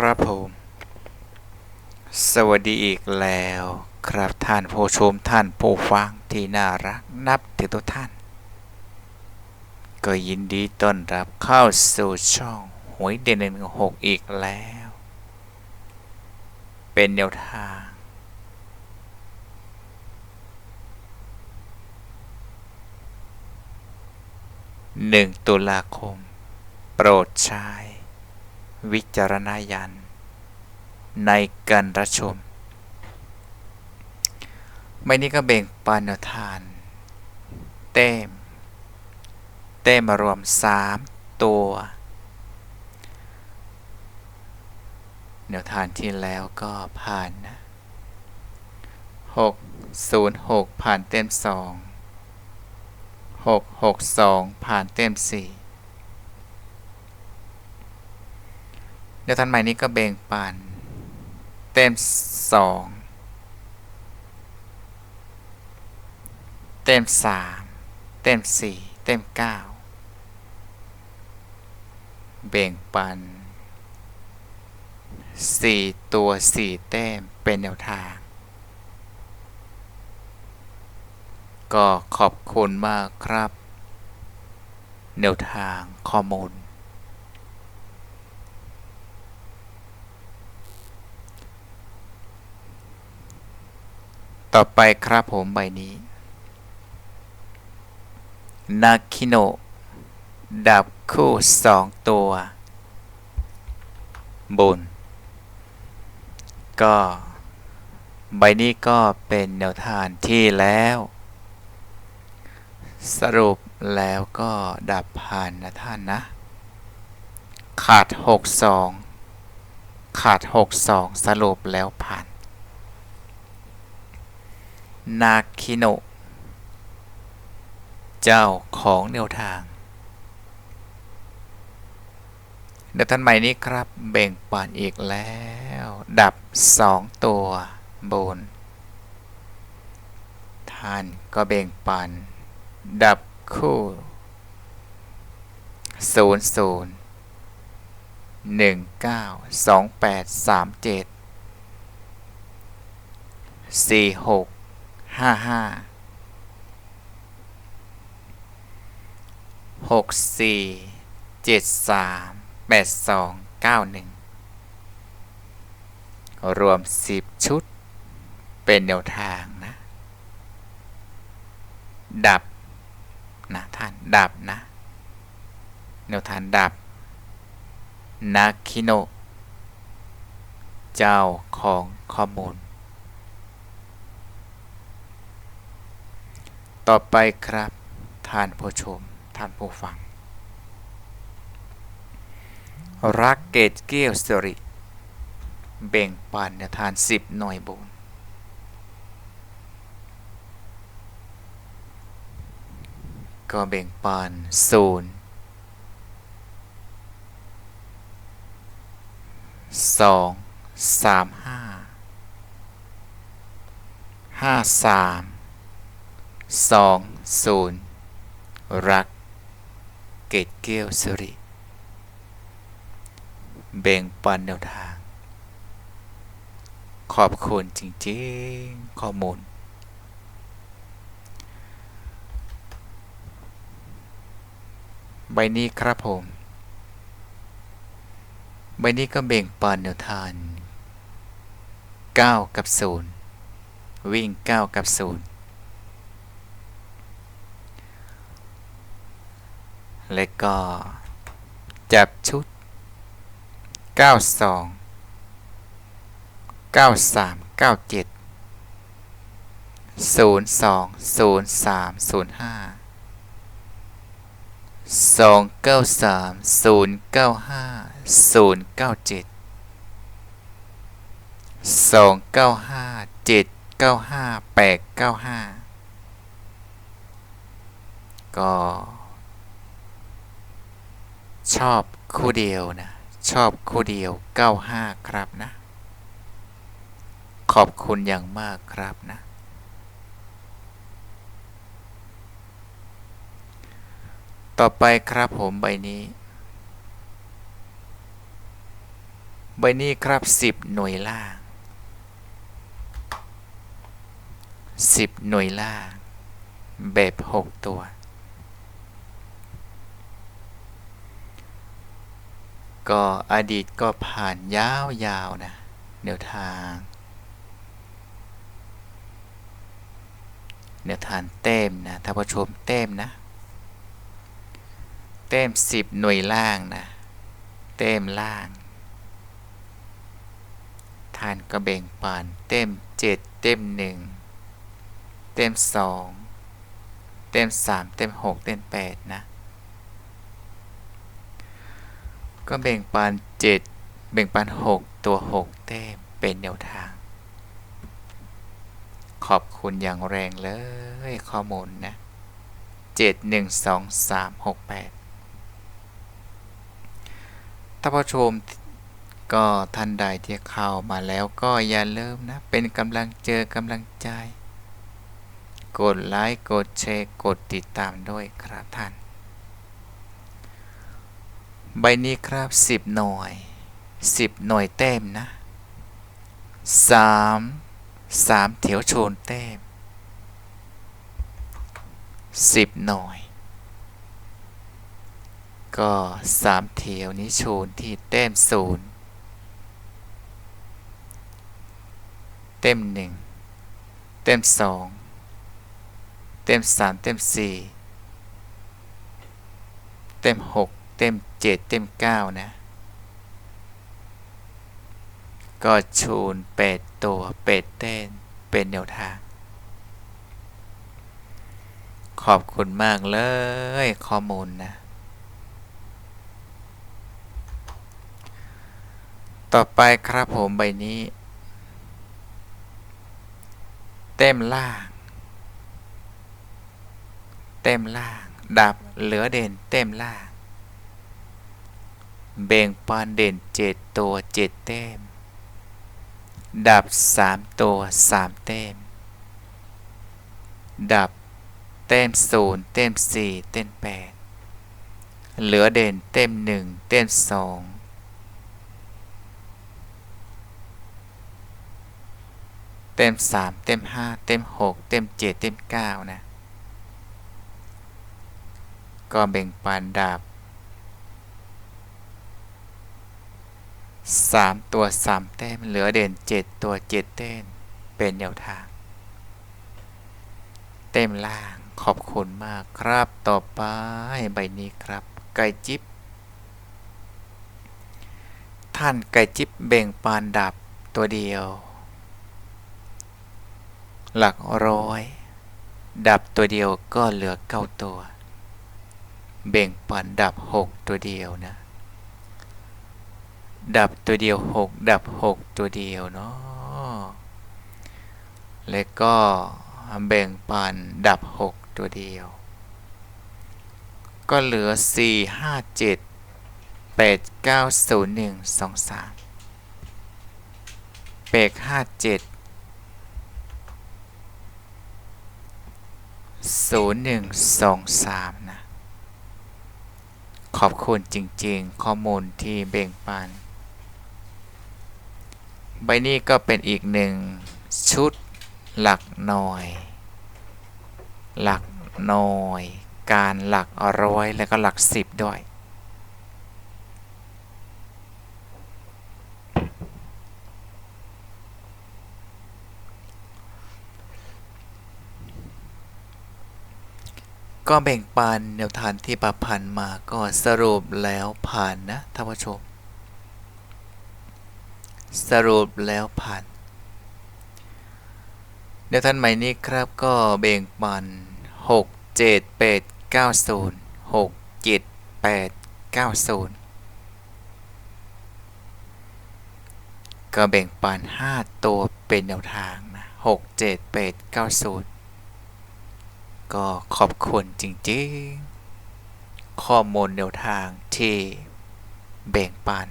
ครับผม สวัสดีอีกแล้ว ครับท่านผู้ชมท่านผู้ฟังที่น่ารักนับถือทุกท่าน ก็ยินดีต้อนรับเข้าสู่ช่องหวยเด่นหนึ่งหกอีกแล้ว เป็นแนวทาง หนึ่งตุลาคม โปรดใช้ วิจารณญาณในการรับชม ไม่นี้ก็เบ่งปันทาน เต้ม เต้มมารวม 3 ตัว แนวทานที่แล้วก็ผ่านนะ6 0 6 ผ่านเต็ม 2 6 6 2 ผ่านเต็ม 4 เดี๋ยวท่านใหม่นี้ก็เบ่งปัน เต็มสองเต็มสามเต็มสี่เต็มเก้าเบ่งปันสี่ตัวสี่เต็มเป็นแนวทาง ก็ขอบคุณมากครับ แนวทางข้อมูล ต่อไปครับผมใบนี้นาคิโนดับคู่สองตัว บน ก็ ใบนี้ก็เป็นแนวทางที่แล้ว สรุปแล้วก็ดับผ่านนะท่านนะ ขาด 62 ขาด 62 สรุปแล้วผ่าน นาคิโนะเจ้าของแนวทางเดี๋ยวท่านใหม่นี้ครับเบ่งปันอีกแล้ว ดับ 2 ตัวบน ท่านก็เบ่งปันดับคู่0 0 1 9 2 8 3 7 4 6ห้ ห้าห้าหกสี่เจ็ดสามแปดสองเก้าหนึ่งรวมสิบชุด เป็นแนวทางนะ ดับนะท่านดับนะแนวทางดับนาคิโน เจ้าของข้อมูล ต่อไปครับ ท่านผู้ชม ท่านผู้ฟัง รักเกตเกี้ยวสริเบ่งปันในทานสิบหน่วยบุญก็เบ่งปันศูนย์สองสามห้าห้าสาม สองศูนย์รัก เกตเกี้ยวสิริเบ่งปันแนวทาง ขอบคุณจริงๆ ข้อมูล ใบนี้ครับผม ใบนี้ก็เบ่งปันแนวทาง9 กับ 0 วิ่ง 9 กับ 0 และก็ จับชุด 92 93 97 02 03 05 293 095 097 295 795 895 ก็ ชอบคู่เดียวนะ ชอบคู่เดียว 95 ครับนะ ขอบคุณอย่างมากครับนะ ต่อไปครับผมใบนี้ ใบนี้ครับสิบหน่วยล่างสิบหน่วยล่าง แบบหกตัว ก็อดีตก็ผ่านยาวๆนะแนวทางแนวทางเต็มนะท่านผู้ชมเต็มนะ เต็มสิบหน่วยล่างนะ เต็มล่าง ทานก็แบ่งปันเต็มเจ็ดเต็มหนึ่งเต็มสองเต็มสามเต็มหกเต็มแปดนะ ก็แบ่งปันเจ็ดแบ่งปันหกตัวหกเต็มเป็นแนวทาง ขอบคุณอย่างแรงเลยข้อมูลนะเจ็ดหนึ่งสองสามหกแปดท่านผู้ชมก็ท่านใดที่เข้ามาแล้วก็อย่าลืมนะ เป็นกำลังเจอกำลังใจ กดไลค์ กดแชร์ กดติดตามด้วยครับท่าน ใบนี้ครับ 10 หน่วย 10 หน่วยเต็มนะ 3 3เถียวโชนเต็ม 10 หน่วย ก็สามเถียวนี้โชนที่เต็มศูนย์เต็มหนึ่งเต็มสองเต็มสามเต็มสี่เต็มหก เต็มเจ็ดเต็มเก้านะ ก็ชูนเป็ดตัวเป็ดเต้นเป็นแนวทาง ขอบคุณมากเลยข้อมูลนะ ต่อไปครับผมใบนี้ เต็มล่าง เต็มล่าง ดับเหลือเด่นเต็มล่าง เบ่งปานเด่นเจ็ดตัวเจ็ดเต็มดับสามตัวสามเต็มดับเต็มศูนย์เต็มสี่เต็มแปดเหลือเด่นเต็มหนึ่งเต็มสองเต็มสามเต็มห้าเต็มหกเต็มเจ็ดเต็มเก้านะ ก็แบ่งปันดับ สามตัวสามเต้มเหลือเด่นเจ็ดตัวเจ็ดเต้ม เป็นแนวทาง เต็มล่างขอบคุณมากครับต่อไปใบนี้ครับ ไก่จิบท่านไก่จิบเบ่งปานดับตัวเดียว หลักร้อย ดับตัวเดียวก็เหลือเก้าตัว เบ่งปันดับหกตัวเดียวนะ ดับตัวเดียวหกดับหกตัวเดียวเนาะแล้วก็แบ่งปันดับหกตัวเดียว ก็เหลือสี่ห้าเจ็ดแปดเก้าศูนย์หนึ่งสองสามแปดห้าเจ็ดศูนย์หนึ่งสองสามนะ ขอบคุณจริงๆ ข้อมูลที่เบ่งปัน ใบนี้ก็เป็นอีกหนึ่งชุดหลักหน่อย หลักหน่อย การหลักร้อยแล้วก็หลักสิบด้วย ก็แบ่งปันแนวทางที่ประพันธ์มาก็สรุปแล้วผ่านนะท่านผู้ชม สรุปแล้วผ่านแนวท่างใหม่นี้ครับก็แบ่งปัน 6 7 8 9 0 6 7 8 9 0 ก็แบ่งปัน 5 ตัวเป็นแนวทางนะ6 7 8 9 0 ก็ขอบคุณจริงๆ ข้อมูลแนวทางที่แบ่งปัน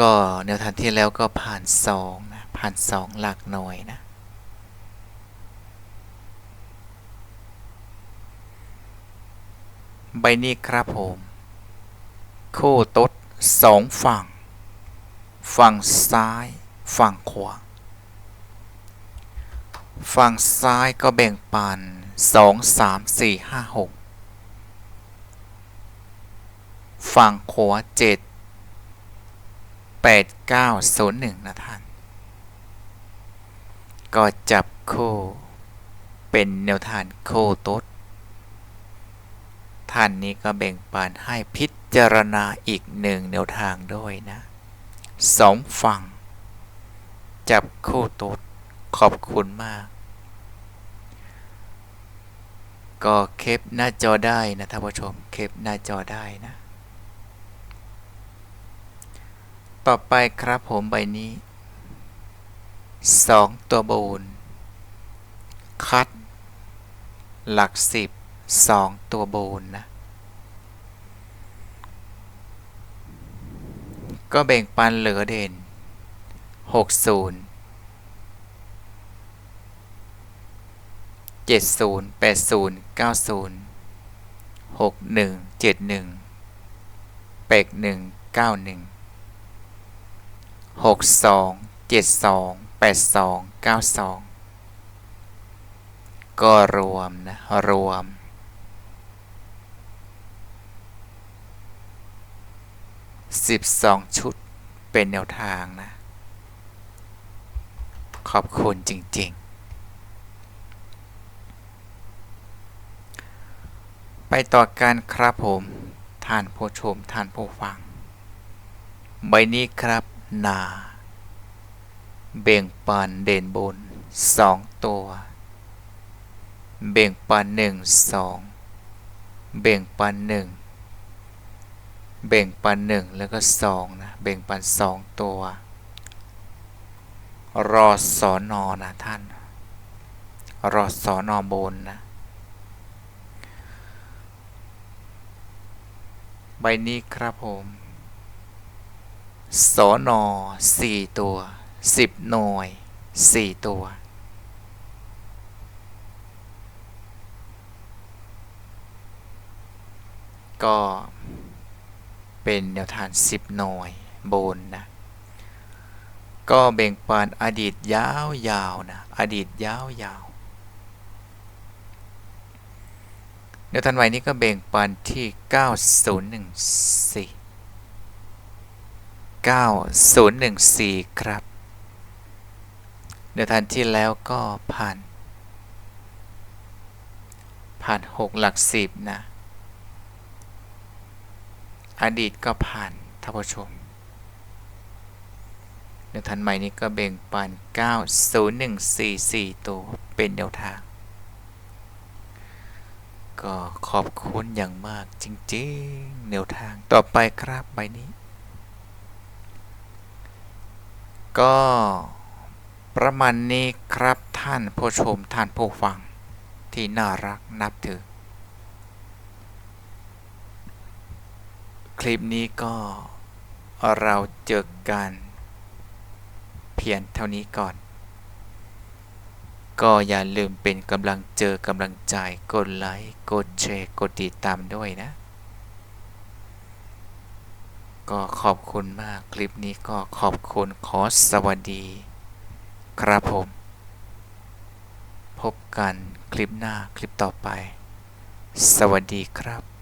ก็แนวทางที่แล้วก็ผ่านสองนะผ่านสองหลักหน่วยนะใบนี้ครับผมคู่ตดสองฝั่ง ฝั่งซ้าย ฝั่งขวา ฝั่งซ้ายก็แบ่งปันสองสามสี่ห้าหกฝั่งขวาเจ็ด แปดเก้าศูนย์หนึ่งนะท่าน ก็จับคู่เป็นแนวทางโคตดท่านนี้ก็แบ่งปันให้พิจารณาอีกหนึ่งแนวทางด้วยนะสองฝั่ง จับคู่ตดขอบคุณมาก ก็เคปหน้าจอได้นะท่านผู้ชมเคปหน้าจอได้นะ ต่อไปครับผมใบนี้ 2 ตัวบูนคัด หลัก 10 2 ตัวบูนนะ ก็แบ่งปันเหลือเด่น 60 70 80 90 61 71 81 91 หกสองเจ็ดสองแปดสองเก้าสองก็รวมนะ รวม สิบสองชุดเป็นแนวทางนะ ขอบคุณจริง ๆ ไปต่อกันครับผม ท่านผู้ชม ท่านผู้ฟัง ใบนี้ครับ นา เบ่งปันเด่นบนสองตัว เบ่งปันหนึ่งสองเบ่งปันหนึ่งเบ่งปันหนึ่งแล้วก็สองนะเบ่งปันสองตัว รอสอนอนะท่าน รอสอนอบนนะใบนี้ครับผม สอนอสี่ตัวสิบหน่วยสี่ตัว ก็เป็นแนวทางสิบหน่วยบนนะ ก็แบ่งปันอดีตยาวๆนะ อดีตยาวๆแนวทางใหม่นี้ก็แบ่งปันที่ 9014 9014 ครับแนทางที่แล้วก็ผ่าน ผ่าน 6 หลักสิบนะ อดีตก็ผ่านท่านผู้ชมแนทางใหม่นี้ก็แบ่งปัน 90144 ตัวเป็นแนวทาง ก็ขอบคุณอย่างมากจริงๆแนวทางต่อไปครับใบนี้ ก็ประมาณนี้ครับท่านผู้ชมท่านผู้ฟังที่น่ารักนับถือ คลิปนี้ก็เราเจอกันเพียงเท่านี้ก่อน ก็อย่าลืมเป็นกำลังเจอกำลังใจกดไลค์กดแชร์กดติดตามด้วยนะ ก็ขอบคุณมากคลิปนี้ก็ขอบคุณขอสวัสดี ครับผม พบกันคลิปหน้าคลิปต่อไป สวัสดีครับ